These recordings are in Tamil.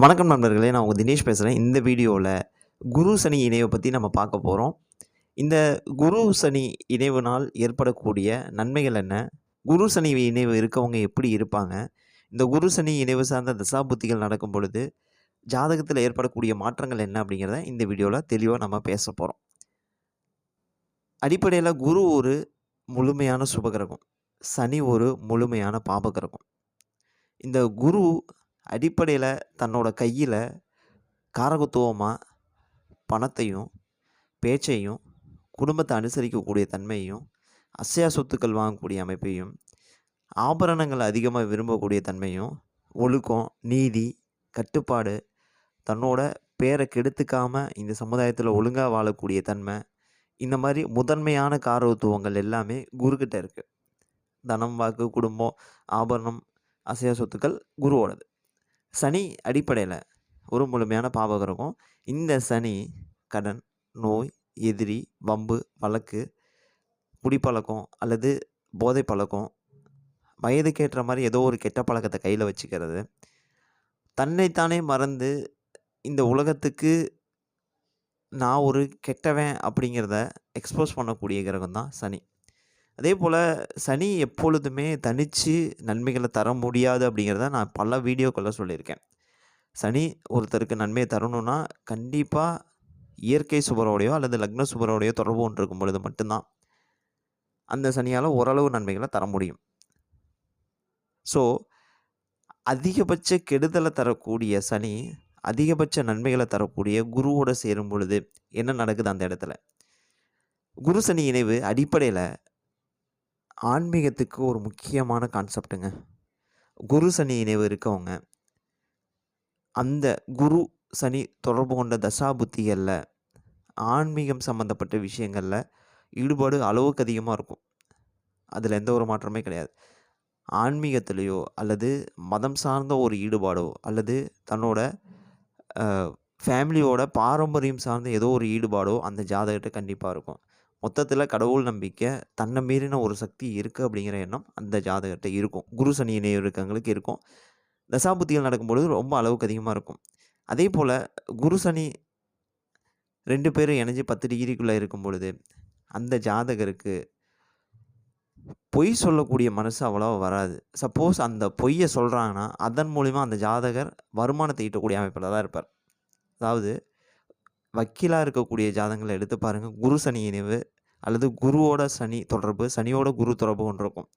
வணக்கம் நண்பர்களே நான் உங்கள் தினேஷ் பேசுகிறேன் இந்த வீடியோவில் குரு சனி இணைவை பற்றி நம்ம பார்க்க போகிறோம் இந்த குரு சனி இணைவுனால் ஏற்படக்கூடிய நன்மைகள் என்ன? குரு சனி இணைவு இருக்கவங்க எப்படி இருப்பாங்க? இந்த குரு சனி இணைவு சார்ந்த தசாபுத்திகள் நடக்கும் பொழுது ஜாதகத்தில் ஏற்படக்கூடிய மாற்றங்கள் என்ன அப்படிங்கிறத இந்த வீடியோவில் தெளிவாக நம்ம பேச போகிறோம் அடிப்படையில் குரு ஒரு முழுமையான சுபகிரகம் சனி ஒரு முழுமையான பாபகிரகம் இந்த குரு அடிப்படையில் தன்னோட கையில் காரகத்துவமாக பணத்தையும் பேச்சையும் குடும்பத்தை அனுசரிக்கக்கூடிய தன்மையும் அசையா சொத்துக்கள் வாங்கக்கூடிய அமைப்பையும் ஆபரணங்கள் அதிகமாக விரும்பக்கூடிய தன்மையும் ஒழுக்கம் நீதி கட்டுப்பாடு தன்னோட பேரை கெடுத்துக்காமல் இந்த சமுதாயத்தில் ஒழுங்காக வாழக்கூடிய தன்மை இந்த மாதிரி முதன்மையான காரகத்துவங்கள் எல்லாமே குருக்கிட்ட இருக்குது தனம் வாக்கு குடும்பம் ஆபரணம் அசையா சொத்துக்கள் குருவோடது. சனி அடிப்படையில் ஒரு முழுமையான பாவகிரகம் இந்த சனி கடன் நோய் எதிரி வம்பு வழக்கு குடிப்பழக்கம் அல்லது போதை பழக்கம் வயதுக்கேற்ற மாதிரி ஏதோ ஒரு கெட்ட பழக்கத்தை கையில் வச்சுக்கிறது. தன்னைத்தானே மறந்து இந்த உலகத்துக்கு நான் ஒரு கெட்டவன் அப்படிங்கிறத எக்ஸ்போஸ் பண்ணக்கூடிய கிரகம் தான் சனி. அதே போல் சனி எப்பொழுதுமே தனித்து நன்மைகளை தர முடியாது அப்படிங்கிறத நான் பல வீடியோக்களில் சொல்லியிருக்கேன். சனி ஒருத்தருக்கு நன்மையை தரணும்னா கண்டிப்பாக இயற்கை சுபரோடையோ அல்லது லக்ன சுபரோடையோ தொடர்பு ஒன்று இருக்கும் பொழுது மட்டும்தான் அந்த சனியால் ஓரளவு நன்மைகளை தர முடியும். ஸோ அதிகபட்ச கெடுதலை தரக்கூடிய சனி அதிகபட்ச நன்மைகளை தரக்கூடிய குருவோடு சேரும் பொழுது என்ன நடக்குது அந்த இடத்துல? குரு சனி இணைவு அடிப்படையில் ஆன்மீகத்துக்கு ஒரு முக்கியமான கான்செப்ட்டுங்க குரு சனி இணைவு இருக்கவங்க. அந்த குரு சனி தொடர்பு கொண்ட தசா புத்திகளில் ஆன்மீகம் சம்மந்தப்பட்ட விஷயங்களில் ஈடுபாடு அளவுக்கு அதிகமாக இருக்கும். அதில் எந்த ஒரு மாற்றமே கிடையாது. ஆன்மீகத்திலேயோ அல்லது மதம் சார்ந்த ஒரு ஈடுபாடோ அல்லது தன்னோட ஃபேமிலியோட பாரம்பரியம் சார்ந்த ஏதோ ஒரு ஈடுபாடோ அந்த ஜாதகத்தை கண்டிப்பாக இருக்கும். மொத்தத்தில் கடவுள் நம்பிக்கை தன்னை மீறின ஒரு சக்தி இருக்குது அப்படிங்கிற எண்ணம் அந்த ஜாதகத்தை இருக்கும். குரு சனி இணைய இருக்கவங்களுக்கு இருக்கும். தசாபுத்திகள் நடக்கும்பொழுது ரொம்ப அளவுக்கு அதிகமாக இருக்கும். அதே போல் குரு சனி ரெண்டு பேரும் இணைஞ்சு பத்து டிகிரிக்குள்ளே இருக்கும் பொழுது அந்த ஜாதகருக்கு பொய் சொல்லக்கூடிய மனசு அவ்வளோவா வராது. சப்போஸ் அந்த பொய்யை சொல்கிறாங்கன்னா அதன் மூலிமா அந்த ஜாதகர் வருமானத்தை ஈட்டக்கூடிய அமைப்பில் தான் இருப்பார். அதாவது வக்கீலாக இருக்கக்கூடிய ஜாதகங்களை எடுத்து பாருங்கள் குரு சனி இணைவு அல்லது குருவோட சனி தொடர்பு சனியோட குரு தொடர்பு ஒன்று இருக்கும்.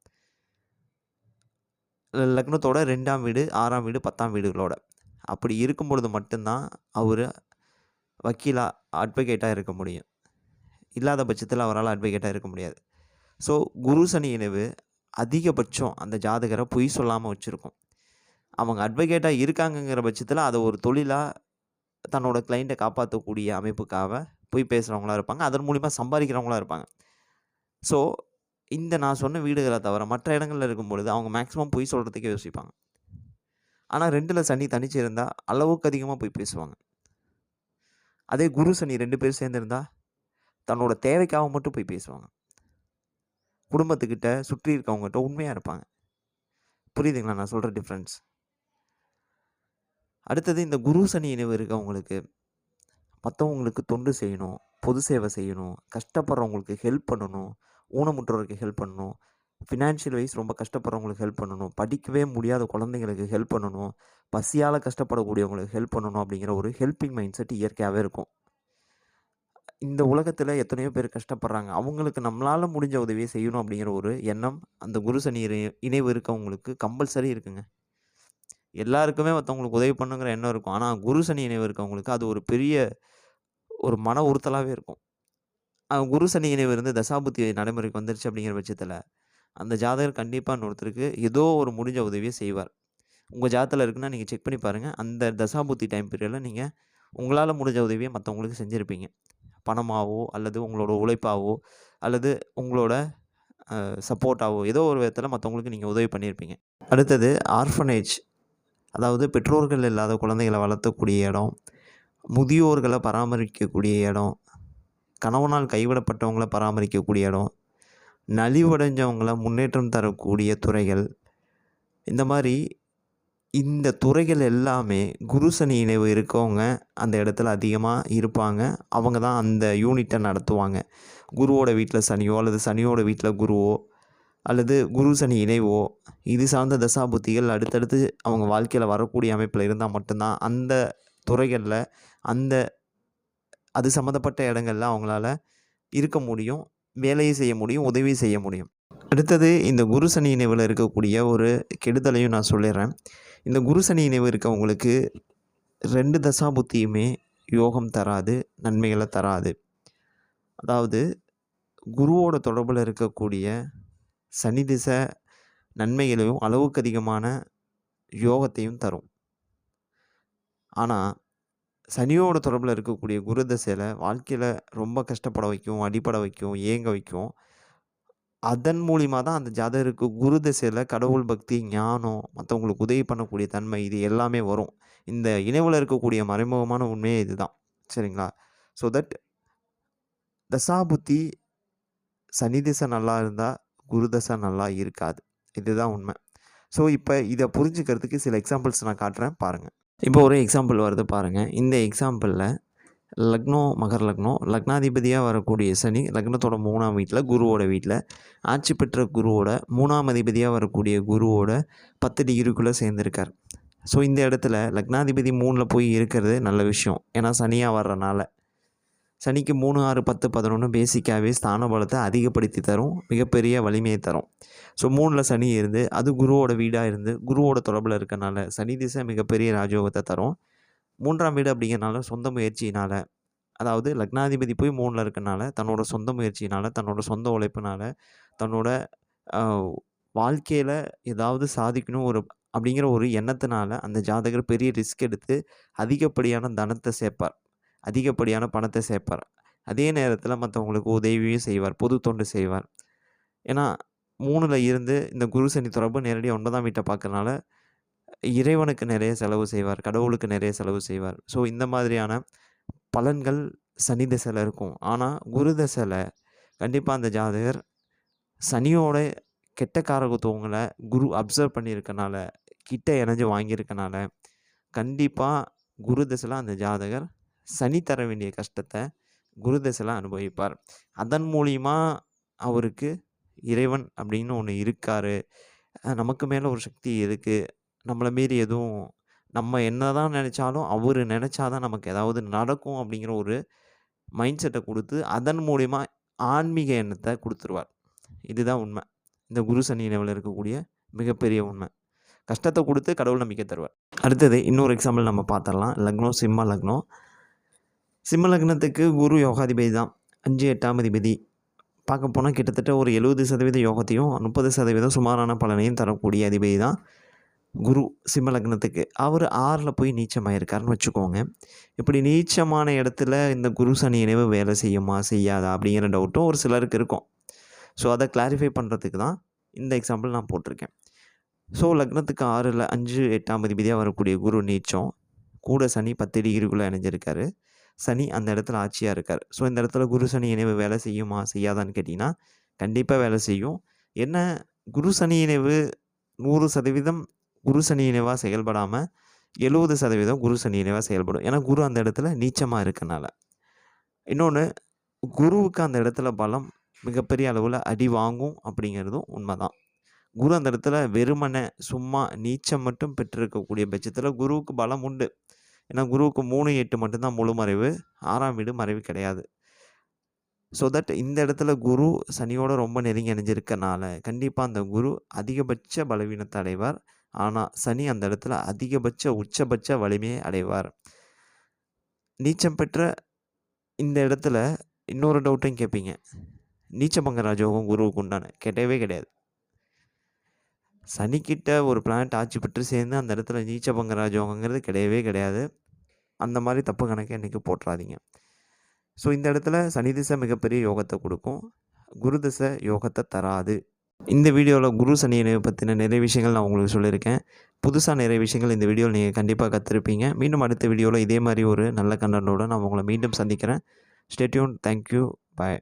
லக்னத்தோட ரெண்டாம் வீடு ஆறாம் வீடு பத்தாம் வீடுகளோட. அப்படி இருக்கும் பொழுது மட்டும்தான் அவர் வக்கீலாக அட்வொகேட்டாக இருக்க முடியும். இல்லாத பட்சத்தில் அவரால் அட்வொகேட்டாக இருக்க முடியாது. ஸோ குரு சனி இணைவு அதிகபட்சம் அந்த ஜாதகரை பொய் சொல்லாமல் வச்சுருக்கும். அவங்க அட்வொகேட்டாக இருக்காங்கங்கிற பட்சத்தில் அதை ஒரு தொழிலாக தன்னோட கிளைண்ட்டை காப்பாற்றக்கூடிய அமைப்புக்காக போய் பேசுகிறவங்களா இருப்பாங்க. அதன் மூலிமா சம்பாதிக்கிறவங்களா இருப்பாங்க. ஸோ இந்த நான் சொன்ன வீடுகளை தவிர மற்ற இடங்களில் இருக்கும் பொழுது அவங்க மேக்ஸிமம் பொய் சொல்கிறதுக்கே யோசிப்பாங்க. ஆனால் ரெண்டில் சனி தனிச்சு இருந்தால் அளவுக்கு அதிகமாக போய் பேசுவாங்க. அதே குரு சனி ரெண்டு பேர் சேர்ந்துருந்தா தன்னோட தேவைக்காக மட்டும் போய் பேசுவாங்க. குடும்பத்துக்கிட்ட சுற்றி இருக்கவங்ககிட்ட உண்மையாக இருப்பாங்க. புரியுதுங்களா? நான் சொல்கிற டிஃப்ரென்ஸ் அடுத்தது இந்த குரு சனி இணைவு இருக்கவங்களுக்கு மற்றவங்களுக்கு தொண்டு செய்யணும் பொது சேவை செய்யணும் கஷ்டப்படுறவங்களுக்கு ஹெல்ப் பண்ணணும் ஊனமுற்றோருக்கு ஹெல்ப் பண்ணணும் ஃபினான்ஷியல் வைஸ் ரொம்ப கஷ்டப்படுறவங்களுக்கு ஹெல்ப் பண்ணணும் படிக்கவே முடியாத குழந்தைங்களுக்கு ஹெல்ப் பண்ணணும் பசியால் கஷ்டப்படக்கூடியவங்களுக்கு ஹெல்ப் பண்ணணும் அப்படிங்கிற ஒரு ஹெல்பிங் மைண்ட் செட் இயற்கையாகவே இருக்கும். இந்த உலகத்தில் எத்தனையோ பேர் கஷ்டப்படுறாங்க. அவங்களுக்கு நம்மளால் முடிஞ்ச உதவியை செய்யணும் அப்படிங்கிற ஒரு எண்ணம் அந்த குரு சனி இணைவு இருக்கவங்களுக்கு கம்பல்சரி இருக்குங்க. எல்லாருக்குமே மற்றவங்களுக்கு உதவி பண்ணுங்கிற எண்ணம் இருக்கும். ஆனால் குரு சனி இணைவு இருக்கவங்களுக்கு அது ஒரு பெரிய ஒரு மன உறுத்தலாகவே இருக்கும். குரு சனி இணைவு இருந்து தசாபுத்தி நடைமுறைக்கு வந்துருச்சு அப்படிங்கிற பட்சத்தில் அந்த ஜாதகர் கண்டிப்பாக இன்னொருத்தருக்கு ஏதோ ஒரு முடிஞ்ச உதவியை செய்வார். உங்கள் ஜாதத்தில் இருக்குன்னா நீங்கள் செக் பண்ணி பாருங்கள் அந்த தசாபுத்தி டைம் பீரியடில் நீங்கள் உங்களால் முடிஞ்ச உதவியை மற்றவங்களுக்கு செஞ்சுருப்பீங்க. பணமாகவோ அல்லது உங்களோட உழைப்பாகவோ அல்லது உங்களோட சப்போர்ட்டாகவோ ஏதோ ஒரு விதத்தில் மற்றவங்களுக்கு நீங்கள் உதவி பண்ணியிருப்பீங்க அடுத்தது ஆர்ஃபனேஜ் அதாவது பெற்றோர்கள் இல்லாத குழந்தைகளை வளர்த்தக்கூடிய இடம் முதியோர்களை பராமரிக்கக்கூடிய இடம் கணவனால் கைவிடப்பட்டவங்களை பராமரிக்கக்கூடிய இடம் நலிவடைஞ்சவங்கள முன்னேற்றம் தரக்கூடிய துறைகள். இந்த மாதிரி இந்த துறைகள் எல்லாமே குரு சனி இணைவு இருக்கவங்க அந்த இடத்துல அதிகமாக இருப்பாங்க. அவங்க தான் அந்த யூனிட்டை நடத்துவாங்க. குருவோட வீட்டில் சனியோ அல்லது சனியோட வீட்டில் குருவோ அல்லது குரு சனி இணைவோ இது சார்ந்த தசாபுத்திகள் அடுத்தடுத்து அவங்க வாழ்க்கையில் வரக்கூடிய அமைப்பில் இருந்தால் மட்டும்தான் அந்த துறைகளில் அந்த அது சம்மந்தப்பட்ட இடங்கள்ல அவங்களால இருக்க முடியும் வேலையை செய்ய முடியும் உதவி செய்ய முடியும். அடுத்தது இந்த குரு சனி இணைவில் இருக்கக்கூடிய ஒரு கெடுதலையும் நான் சொல்லிடுறேன். இந்த குரு சனி இணைவு இருக்கவங்களுக்கு ரெண்டு தசாபுத்தியுமே யோகம் தராது நன்மைகளை தராது. அதாவது குருவோட தொடர்பில் இருக்கக்கூடிய சனி திசை நன்மைகளையும் அளவுக்கு அதிகமான யோகத்தையும் தரும். ஆனால் சனியோட தொடர்பில் இருக்கக்கூடிய குரு தசையில் வாழ்க்கையில் ரொம்ப கஷ்டப்பட வைக்கும் அடிப்பட வைக்கும் ஏங்க வைக்கும். அதன் மூலிமா தான் அந்த ஜாதகருக்கு குரு திசையில் கடவுள் பக்தி ஞானம் மற்றவங்களுக்கு உதவி பண்ணக்கூடிய தன்மை இது எல்லாமே வரும். இந்த இணைவில் இருக்கக்கூடிய மறைமுகமான உண்மையே இதுதான். சரிங்களா? ஸோ தட் தசாபுத்தி சனி திசை நல்லா இருந்தால் குரு தசை நல்லா இருக்காது. இதுதான் உண்மை. ஸோ இப்போ இதை புரிஞ்சுக்கிறதுக்கு சில எக்ஸாம்பிள்ஸ் நான் காட்டுறேன். பாருங்கள் இப்போ ஒரு எக்ஸாம்பிள் வருது பாருங்கள் இந்த எக்ஸாம்பிளில் லக்னோ மகர் லக்னோ லக்னாதிபதியாக வரக்கூடிய சனி லக்னத்தோட மூணாம் வீட்டில் குருவோட வீட்டில் ஆட்சி பெற்ற குருவோட மூணாம் அதிபதியாக வரக்கூடிய குருவோட பத்து டிகிரிக்குள்ளே சேர்ந்துருக்கார். ஸோ இந்த இடத்துல லக்னாதிபதி மூணில் போய் இருக்கிறது நல்ல விஷயம். ஏன்னா சனியாக வர்றனால. சனிக்கு மூணு ஆறு பத்து பதினொன்று பேசிக்காகவே ஸ்தான பலத்தை அதிகப்படுத்தி தரும் மிகப்பெரிய வலிமையை தரும். ஸோ மூணில் சனி இருந்து அது குருவோட வீடாக இருந்து குருவோட தொடர்பில் இருக்கனால சனி திசை மிகப்பெரிய ராஜயோகத்தை தரும். மூன்றாம் வீடு அப்படிங்கிறனால சொந்த முயற்சியினால் அதாவது லக்னாதிபதி போய் மூணில் இருக்கனால தன்னோட சொந்த முயற்சியினால் தன்னோட சொந்த உழைப்பினால் தன்னோட வாழ்க்கையில் ஏதாவது சாதிக்கணும் ஒரு அப்படிங்கிற ஒரு எண்ணத்தினால அந்த ஜாதகர் பெரிய ரிஸ்க் எடுத்து அதிகப்படியான தனத்தை சேர்ப்பார். அதிகப்படியான பணத்தை சேர்ப்பார். அதே நேரத்தில் மற்றவங்களுக்கு உதவியும் செய்வார் பொது தொண்டு செய்வார். ஏன்னா மூணில் இருந்து இந்த குரு சனி தொடர்பு நேரடியாக ஒன்பதாம் வீட்டை பார்க்கறனால இறைவனுக்கு நிறைய செலவு செய்வார் கடவுளுக்கு நிறைய செலவு செய்வார். ஸோ இந்த மாதிரியான பலன்கள் சனி தசையில் இருக்கும். ஆனால் குரு தசையில் கண்டிப்பாக அந்த ஜாதகர் சனியோட கெட்ட காரகத்துவங்களை குரு அப்சர்வ் பண்ணியிருக்கனால கிட்ட இணைஞ்சு வாங்கியிருக்கனால கண்டிப்பாக குரு தசையில் அந்த ஜாதகர் சனி தர வேண்டிய கஷ்டத்தை குரு தசையில் அனுபவிப்பார். அதன் மூலிமா அவருக்கு இறைவன் அப்படின்னு ஒன்று இருக்கார். நமக்கு மேலே ஒரு சக்தி இருக்குது நம்மளை மீறி எதுவும் நம்ம என்ன தான் நினச்சாலும் அவர் நினச்சா தான் நமக்கு ஏதாவது நடக்கும் அப்படிங்கிற ஒரு மைண்ட் செட்டை கொடுத்து அதன் மூலிமா ஆன்மீக எண்ணத்தை கொடுத்துருவார். இதுதான் உண்மை. இந்த குரு சனி நிலவில் இருக்கக்கூடிய மிகப்பெரிய உண்மை. கஷ்டத்தை கொடுத்து கடவுள் நம்பிக்கை தருவார். அடுத்தது இன்னொரு எக்ஸாம்பிள் நம்ம பார்த்துடலாம். லக்னோ சிம்ம லக்னோ. சிம்ம லக்னத்துக்கு குரு யோகாதிபதி தான். அஞ்சு எட்டாம் அதிபதி. பார்க்க போனால் கிட்டத்தட்ட ஒரு எழுபது சதவீத யோகத்தையும் முப்பது சதவீதம் சுமாரான பலனையும் தரக்கூடிய அதிபதி தான் குரு சிம்ம லக்னத்துக்கு. அவர் ஆறில் போய் நீச்சமாயிருக்காருன்னு வச்சுக்கோங்க. இப்படி நீச்சமான இடத்துல இந்த குரு சனி இணைவு வேலை செய்யுமா செய்யாதா அப்படிங்கிற டவுட்டும் ஒரு சிலருக்கு இருக்கும். ஸோ அதை கிளாரிஃபை பண்ணுறதுக்கு தான் இந்த எக்ஸாம்பிள் நான் போட்டிருக்கேன். ஸோ லக்னத்துக்கு ஆறில் அஞ்சு எட்டாம் அதிபதியாக வரக்கூடிய குரு நீச்சம் கூட சனி பத்து டிகிரிக்குள்ளே இணைஞ்சிருக்காரு. சனி அந்த இடத்துல ஆட்சியாக இருக்கார். ஸோ இந்த இடத்துல குரு சனி இணைவு வேலை செய்யுமா செய்யாதான்னு கேட்டிங்கன்னா கண்டிப்பாக வேலை செய்யும். என்ன குரு சனி இணைவு நூறு சதவீதம் குரு சனி இணைவாக செயல்படாமல் எழுபது சதவீதம் குரு சனி இணைவாக செயல்படும். ஏன்னா குரு அந்த இடத்துல நீச்சமாக இருக்கனால. இன்னொன்று குருவுக்கு அந்த இடத்துல பலம் மிகப்பெரிய அளவில் அடி வாங்கும் அப்படிங்கிறதும் உண்மைதான். குரு அந்த இடத்துல வெறுமனை சும்மா நீச்சம் மட்டும் பெற்றிருக்கக்கூடிய பட்சத்தில் குருவுக்கு பலம் உண்டு. ஏன்னா குருவுக்கு மூணு எட்டு மட்டும்தான் முழு மறைவு ஆறாம் வீடு மறைவு கிடையாது. ஸோ தட் இந்த இடத்துல குரு சனியோட ரொம்ப நெருங்கி அணிஞ்சிருக்கனால கண்டிப்பாக அந்த குரு அதிகபட்ச பலவீனத்தை அடைவார். ஆனால் சனி அந்த இடத்துல அதிகபட்ச உச்சபட்ச வலிமையை அடைவார். நீச்சம் பெற்ற இந்த இடத்துல இன்னொரு டவுட்டையும் கேட்பீங்க. நீச்சபங்க ராஜோகம் குருவுக்கு உண்டான கேட்டவே கிடையாது. சனிக்கிட்ட ஒரு பிளானட் ஆட்சி பெற்று சேர்ந்து அந்த இடத்துல நீச்சபங்க யோகங்கிறது கிடையவே கிடையாது. அந்த மாதிரி தப்பு கணக்கை என்றைக்கு போட்டுறாதீங்க ஸோ இந்த இடத்துல சனி திசை மிகப்பெரிய யோகத்தை கொடுக்கும். குரு திசை யோகத்தை தராது. இந்த வீடியோவில் குரு சனி இணைவை பற்றின நிறைய விஷயங்கள் நான் உங்களுக்கு சொல்லியிருக்கேன். புதுசாக நிறைய விஷயங்கள் இந்த வீடியோவில் நீங்கள் கண்டிப்பாக கற்றுருப்பீங்க மீண்டும் அடுத்த வீடியோவில் இதே மாதிரி ஒரு நல்ல கண்டனோடு நான் உங்களை மீண்டும் சந்திக்கிறேன். Stay tuned thank you bye